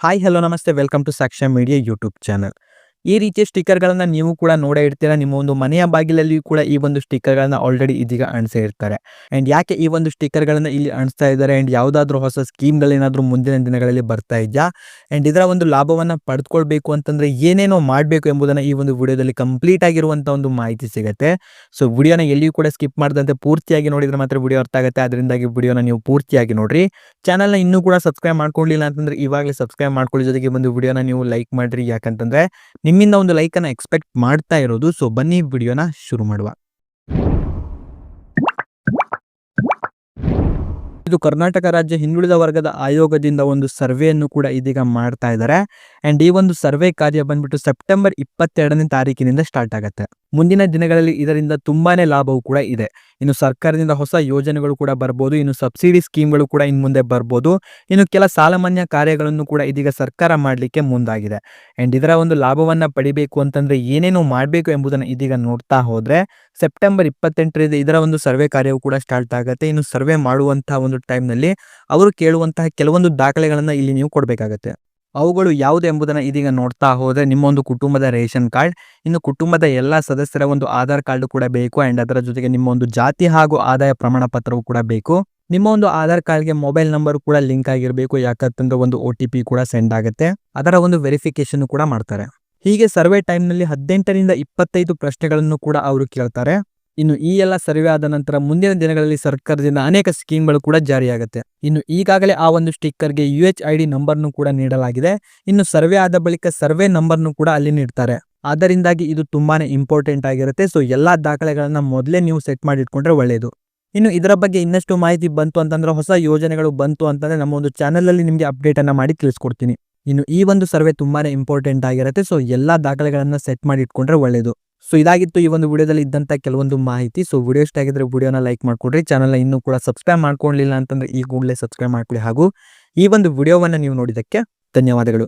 Hi hello ನಮಸ್ತೆ welcome to Sakshya media YouTube channel ಈ ರೀತಿಯ ಸ್ಟಿಕ್ಕರ್ಗಳನ್ನ ನೀವು ಕೂಡ ನೋಡೇ ಇರ್ತೀರಾ? ನಿಮ್ಮ ಒಂದು ಮನೆಯ ಬಾಗಿಲಲ್ಲಿಯೂ ಕೂಡ ಈ ಒಂದು ಸ್ಟಿಕ್ಕರ್ಗಳನ್ನ ಆಲ್ರೆಡಿ ಇದೀಗ ಅಣಿಸೇ ಇರ್ತಾರೆ. ಅಂಡ್ ಯಾಕೆ ಈ ಒಂದು ಸ್ಟಿಕ್ಕರ್ಗಳನ್ನ ಇಲ್ಲಿ ಅಣಿಸ್ತಾ ಇದ್ದಾರೆ? ಅಂಡ್ ಯಾವುದಾದ್ರೂ ಹೊಸ ಸ್ಕೀಮ್ಗಳೇನಾದರೂ ಮುಂದಿನ ದಿನಗಳಲ್ಲಿ ಬರ್ತಾ ಇದೆಯಾ? ಅಂಡ್ ಇದರ ಒಂದು ಲಾಭವನ್ನ ಪಡೆದುಕೊಳ್ಬೇಕು ಅಂತಂದ್ರೆ ಏನೇನೋ ಮಾಡಬೇಕು ಎಂಬುದನ್ನು ಈ ಒಂದು ವಿಡಿಯೋದಲ್ಲಿ ಕಂಪ್ಲೀಟ್ ಆಗಿರುವಂತ ಒಂದು ಮಾಹಿತಿ ಸಿಗುತ್ತೆ. ಸೊ ವಿಡಿಯೋನ ಎಲ್ಲಿಯೂ ಕೂಡ ಸ್ಕಿಪ್ ಮಾಡದಂತೆ ಪೂರ್ತಿಯಾಗಿ ನೋಡಿದ್ರೆ ಮಾತ್ರ ವಿಡಿಯೋ ಅರ್ಥ ಆಗುತ್ತೆ. ಅದರಿಂದಾಗಿ ವಿಡಿಯೋನ ನೀವು ಪೂರ್ತಿಯಾಗಿ ನೋಡ್ರಿ. ಚಾನಲ್ನ ಇನ್ನೂ ಕೂಡ ಸಬ್ಸ್ಕ್ರೈಬ್ ಮಾಡ್ಕೊಂಡಿಲ್ಲ ಅಂತಂದ್ರೆ ಇವಾಗಲೇ ಸಬ್ಸ್ಕ್ರೈಬ್ ಮಾಡ್ಕೊಳ್ಳಿ. ಜೊತೆಗೆ ಒಂದು ವಿಡಿಯೋನ ನೀವು ಲೈಕ್ ಮಾಡ್ರಿ. ಯಾಕಂತಂದ್ರೆ ನಿಮ್ಮಿಂದ ಒಂದು ಲೈಕನ್ನು ಎಕ್ಸ್ಪೆಕ್ಟ್ ಮಾಡ್ತಾ ಇರೋದು ಸೊ ಬನ್ನಿ ವಿಡಿಯೋನ ಶುರು ಮಾಡುವ. ಇದು ಕರ್ನಾಟಕ ರಾಜ್ಯ ಹಿಂದುಳಿದ ವರ್ಗದ ಆಯೋಗದಿಂದ ಒಂದು ಸರ್ವೆಯನ್ನು ಕೂಡ ಇದೀಗ ಮಾಡ್ತಾ ಇದ್ದಾರೆ ಅಂಡ್ ಈ ಒಂದು ಸರ್ವೆ ಕಾರ್ಯ ಬಂದ್ಬಿಟ್ಟು ಸೆಪ್ಟೆಂಬರ್ ಇಪ್ಪತ್ತೆರಡನೇ ತಾರೀಕಿನಿಂದ ಸ್ಟಾರ್ಟ್ ಆಗುತ್ತೆ. ಮುಂದಿನ ದಿನಗಳಲ್ಲಿ ಇದರಿಂದ ತುಂಬಾನೇ ಲಾಭವೂ ಕೂಡ ಇದೆ. ಇನ್ನು ಸರ್ಕಾರದಿಂದ ಹೊಸ ಯೋಜನೆಗಳು ಕೂಡ ಬರ್ಬೋದು, ಇನ್ನು ಸಬ್ಸಿಡಿ ಸ್ಕೀಮ್ಗಳು ಕೂಡ ಇನ್ನು ಮುಂದೆ ಬರ್ಬೋದು, ಇನ್ನು ಕೆಲ ಸಾಲಮಾನ್ಯ ಕಾರ್ಯಗಳನ್ನು ಕೂಡ ಇದೀಗ ಸರ್ಕಾರ ಮಾಡಲಿಕ್ಕೆ ಮುಂದಾಗಿದೆ. ಅಂಡ್ ಇದರ ಒಂದು ಲಾಭವನ್ನ ಪಡಿಬೇಕು ಅಂತಂದ್ರೆ ಏನೇನು ಮಾಡಬೇಕು ಎಂಬುದನ್ನು ಇದೀಗ ನೋಡ್ತಾ ಹೋದ್ರೆ, ಸೆಪ್ಟೆಂಬರ್ ಇಪ್ಪತ್ತೆಂಟರಿಂದ ಇದರ ಒಂದು ಸರ್ವೆ ಕಾರ್ಯವು ಕೂಡ ಸ್ಟಾರ್ಟ್ ಆಗುತ್ತೆ. ಇನ್ನು ಸರ್ವೆ ಮಾಡುವಂತಹ ಒಂದು ಟೈಮ್ನಲ್ಲಿ ಅವರು ಕೇಳುವಂತಹ ಕೆಲವೊಂದು ದಾಖಲೆಗಳನ್ನು ಇಲ್ಲಿ ನೀವು ಕೊಡಬೇಕಾಗತ್ತೆ. ಅವುಗಳು ಯಾವುದು ಎಂಬುದನ್ನು ಇದೀಗ ನೋಡ್ತಾ ಹೋದರೆ ನಿಮ್ಮ ಒಂದು ಕುಟುಂಬದ ರೇಷನ್ ಕಾರ್ಡ್, ಇನ್ನು ಕುಟುಂಬದ ಎಲ್ಲ ಸದಸ್ಯರ ಒಂದು ಆಧಾರ್ ಕಾರ್ಡ್ ಕೂಡ ಬೇಕು ಆ್ಯಂಡ್ ಅದರ ಜೊತೆಗೆ ನಿಮ್ಮ ಒಂದು ಜಾತಿ ಹಾಗೂ ಆದಾಯ ಪ್ರಮಾಣ ಪತ್ರವು ಕೂಡ ಬೇಕು. ನಿಮ್ಮ ಒಂದು ಆಧಾರ್ ಕಾರ್ಡ್ಗೆ ಮೊಬೈಲ್ ನಂಬರ್ ಕೂಡ ಲಿಂಕ್ ಆಗಿರಬೇಕು, ಯಾಕಂತಂದ್ರೆ ಒಂದು ಒ ಕೂಡ ಸೆಂಡ್ ಆಗುತ್ತೆ. ಅದರ ಒಂದು ವೆರಿಫಿಕೇಶನ್ ಕೂಡ ಮಾಡ್ತಾರೆ. ಹೀಗೆ ಸರ್ವೆ ಟೈಮ್ನಲ್ಲಿ ಹದಿನೆಂಟರಿಂದ ಇಪ್ಪತ್ತೈದು ಪ್ರಶ್ನೆಗಳನ್ನು ಕೂಡ ಅವರು ಕೇಳ್ತಾರೆ. ಇನ್ನು ಈ ಎಲ್ಲ ಸರ್ವೆ ಆದ ನಂತರ ಮುಂದಿನ ದಿನಗಳಲ್ಲಿ ಸರ್ಕಾರದಿಂದ ಅನೇಕ ಸ್ಕೀಮ್ಗಳು ಕೂಡ ಜಾರಿಯಾಗುತ್ತೆ. ಇನ್ನು ಈಗಾಗಲೇ ಆ ಒಂದು ಸ್ಟಿಕ್ಕರ್ಗೆ ಯು ಎಚ್ ಐ ಡಿ ನಂಬರ್ನು ಕೂಡ ನೀಡಲಾಗಿದೆ. ಇನ್ನು ಸರ್ವೆ ಆದ ಬಳಿಕ ಸರ್ವೆ ನಂಬರ್ನು ಕೂಡ ಅಲ್ಲಿ ನೀಡ್ತಾರೆ. ಅದರಿಂದಾಗಿ ಇದು ತುಂಬಾನೇ ಇಂಪಾರ್ಟೆಂಟ್ ಆಗಿರುತ್ತೆ. ಸೊ ಎಲ್ಲ ದಾಖಲೆಗಳನ್ನ ಮೊದಲೇ ನೀವು ಸೆಟ್ ಮಾಡಿ ಇಟ್ಕೊಂಡ್ರೆ ಒಳ್ಳೆಯದು ಇನ್ನು ಇದರ ಬಗ್ಗೆ ಇನ್ನಷ್ಟು ಮಾಹಿತಿ ಬಂತು ಅಂತಂದ್ರೆ ಹೊಸ ಯೋಜನೆಗಳು ಬಂತು ಅಂತಂದ್ರೆ ನಮ್ಮ ಒಂದು ಚಾನಲಲ್ಲಿ ನಿಮಗೆ ಅಪ್ಡೇಟ್ ಅನ್ನ ಮಾಡಿ ತಿಳಿಸ್ಕೊಡ್ತೀನಿ. ಇನ್ನು ಈ ಒಂದು ಸರ್ವೆ ತುಂಬಾನೇ ಇಂಪಾರ್ಟೆಂಟ್ ಆಗಿರುತ್ತೆ. ಸೊ ಎಲ್ಲಾ ದಾಖಲೆಗಳನ್ನ ಸೆಟ್ ಮಾಡಿ ಇಟ್ಕೊಂಡ್ರೆ ಒಳ್ಳೆಯದು ಸೊ ಇದಾಗಿತ್ತು ಈ ಒಂದು ವಿಡಿಯೋದಲ್ಲಿ ಇದ್ದಂಥ ಕೆಲವೊಂದು ಮಾಹಿತಿ. ಸೊ ವಿಡಿಯೋ ಇಷ್ಟ ಆಗಿದ್ರೆ ವಿಡಿಯೋನ ಲೈಕ್ ಮಾಡ್ಕೊಡ್ರಿ. ಚಾನಲ್ನ ಇನ್ನೂ ಕೂಡ ಸಬ್ಸ್ಕ್ರೈಬ್ ಮಾಡ್ಕೊಳ್ಳಿಲ್ಲ ಅಂತಂದ್ರೆ ಈ ಕೂಡಲೇ ಸಬ್ಸ್ಕ್ರೈಬ್ ಮಾಡ್ಕೊಳ್ಳಿ ಹಾಗೂ ಈ ಒಂದು ವಿಡಿಯೋವನ್ನು ನೀವು ನೋಡಿದ್ದಕ್ಕೆ ಧನ್ಯವಾದಗಳು.